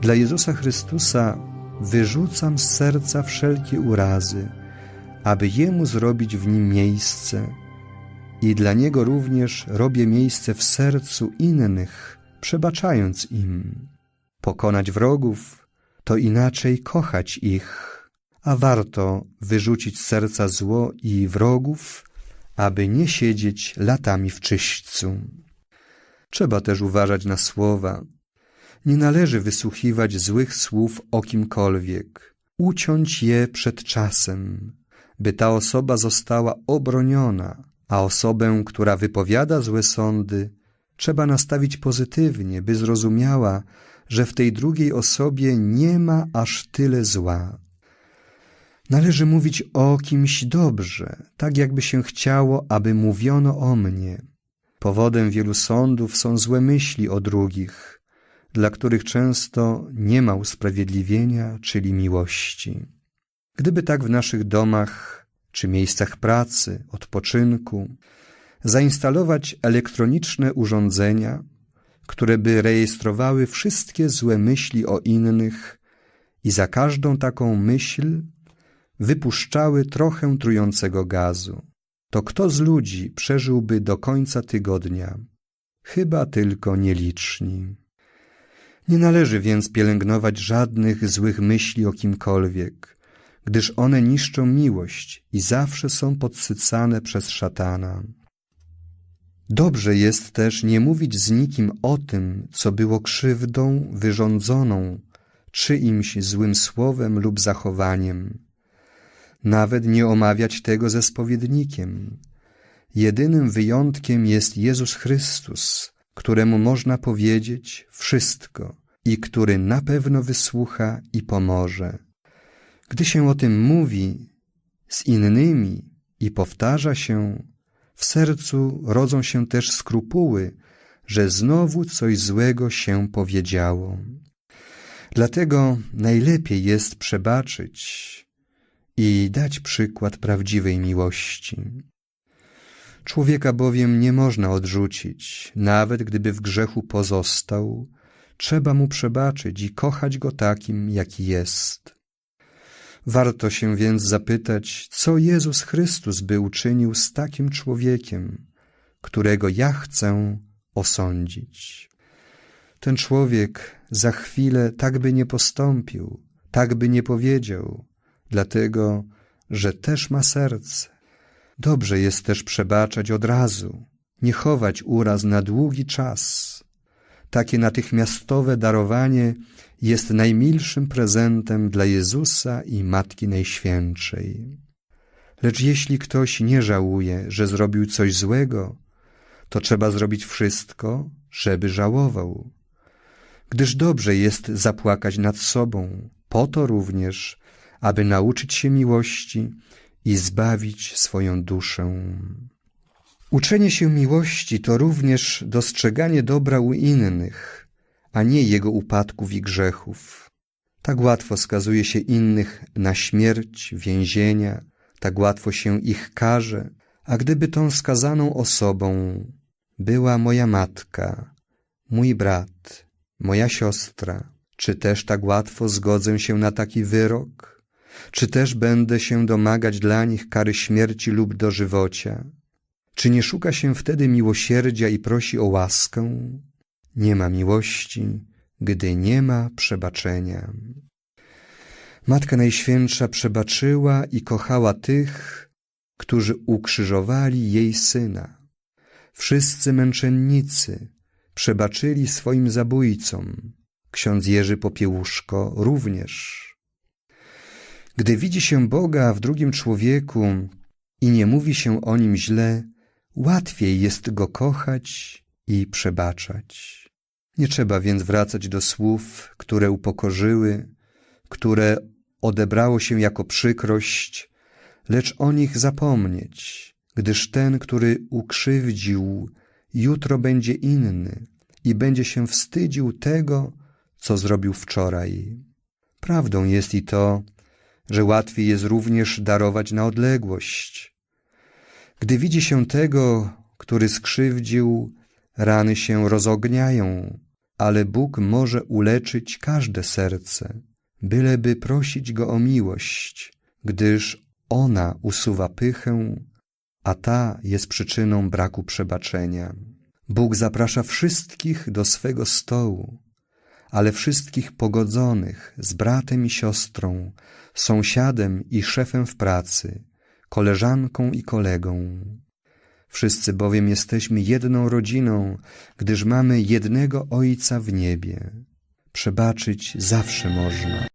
Dla Jezusa Chrystusa wyrzucam z serca wszelkie urazy, aby Jemu zrobić w nim miejsce i dla Niego również robię miejsce w sercu innych, przebaczając im. Pokonać wrogów to inaczej kochać ich, a warto wyrzucić z serca zło i wrogów, aby nie siedzieć latami w czyśćcu. Trzeba też uważać na słowa. Nie należy wysłuchiwać złych słów o kimkolwiek, uciąć je przed czasem, by ta osoba została obroniona, a osobę, która wypowiada złe sądy, trzeba nastawić pozytywnie, by zrozumiała, że w tej drugiej osobie nie ma aż tyle zła. Należy mówić o kimś dobrze, tak jakby się chciało, aby mówiono o mnie. Powodem wielu sądów są złe myśli o drugich, dla których często nie ma usprawiedliwienia, czyli miłości. Gdyby tak w naszych domach czy miejscach pracy, odpoczynku, zainstalować elektroniczne urządzenia, które by rejestrowały wszystkie złe myśli o innych i za każdą taką myśl wypuszczały trochę trującego gazu, to kto z ludzi przeżyłby do końca tygodnia? Chyba tylko nieliczni. Nie należy więc pielęgnować żadnych złych myśli o kimkolwiek, gdyż one niszczą miłość i zawsze są podsycane przez szatana. Dobrze jest też nie mówić z nikim o tym, co było krzywdą wyrządzoną czyimś złym słowem lub zachowaniem. Nawet nie omawiać tego ze spowiednikiem. Jedynym wyjątkiem jest Jezus Chrystus, któremu można powiedzieć wszystko i który na pewno wysłucha i pomoże. Gdy się o tym mówi z innymi i powtarza się, w sercu rodzą się też skrupuły, że znowu coś złego się powiedziało. Dlatego najlepiej jest przebaczyć i dać przykład prawdziwej miłości. Człowieka bowiem nie można odrzucić, nawet gdyby w grzechu pozostał, trzeba mu przebaczyć i kochać go takim, jaki jest. Warto się więc zapytać, co Jezus Chrystus by uczynił z takim człowiekiem, którego ja chcę osądzić. Ten człowiek za chwilę tak by nie postąpił, tak by nie powiedział, dlatego, że też ma serce. Dobrze jest też przebaczać od razu, nie chować uraz na długi czas. Takie natychmiastowe darowanie jest najmilszym prezentem dla Jezusa i Matki Najświętszej. Lecz jeśli ktoś nie żałuje, że zrobił coś złego, to trzeba zrobić wszystko, żeby żałował. Gdyż dobrze jest zapłakać nad sobą, po to również, aby nauczyć się miłości i zbawić swoją duszę. Uczenie się miłości to również dostrzeganie dobra u innych, a nie jego upadków i grzechów. Tak łatwo skazuje się innych na śmierć, więzienia, tak łatwo się ich karze, a gdyby tą skazaną osobą była moja matka, mój brat, moja siostra, czy też tak łatwo zgodzę się na taki wyrok? Czy też będę się domagać dla nich kary śmierci lub dożywocia? Czy nie szuka się wtedy miłosierdzia i prosi o łaskę? Nie ma miłości, gdy nie ma przebaczenia. Matka Najświętsza przebaczyła i kochała tych, którzy ukrzyżowali jej syna. Wszyscy męczennicy przebaczyli swoim zabójcom. Ksiądz Jerzy Popiełuszko również. Gdy widzi się Boga w drugim człowieku i nie mówi się o nim źle, łatwiej jest go kochać i przebaczać. Nie trzeba więc wracać do słów, które upokorzyły, które odebrało się jako przykrość, lecz o nich zapomnieć, gdyż ten, który ukrzywdził, jutro będzie inny i będzie się wstydził tego, co zrobił wczoraj. Prawdą jest i to, że łatwiej jest również darować na odległość. Gdy widzi się tego, który skrzywdził, rany się rozogniają, ale Bóg może uleczyć każde serce, byleby prosić Go o miłość, gdyż ona usuwa pychę, a ta jest przyczyną braku przebaczenia. Bóg zaprasza wszystkich do swego stołu, ale wszystkich pogodzonych z bratem i siostrą, sąsiadem i szefem w pracy, koleżanką i kolegą. Wszyscy bowiem jesteśmy jedną rodziną, gdyż mamy jednego Ojca w niebie. Przebaczyć zawsze można.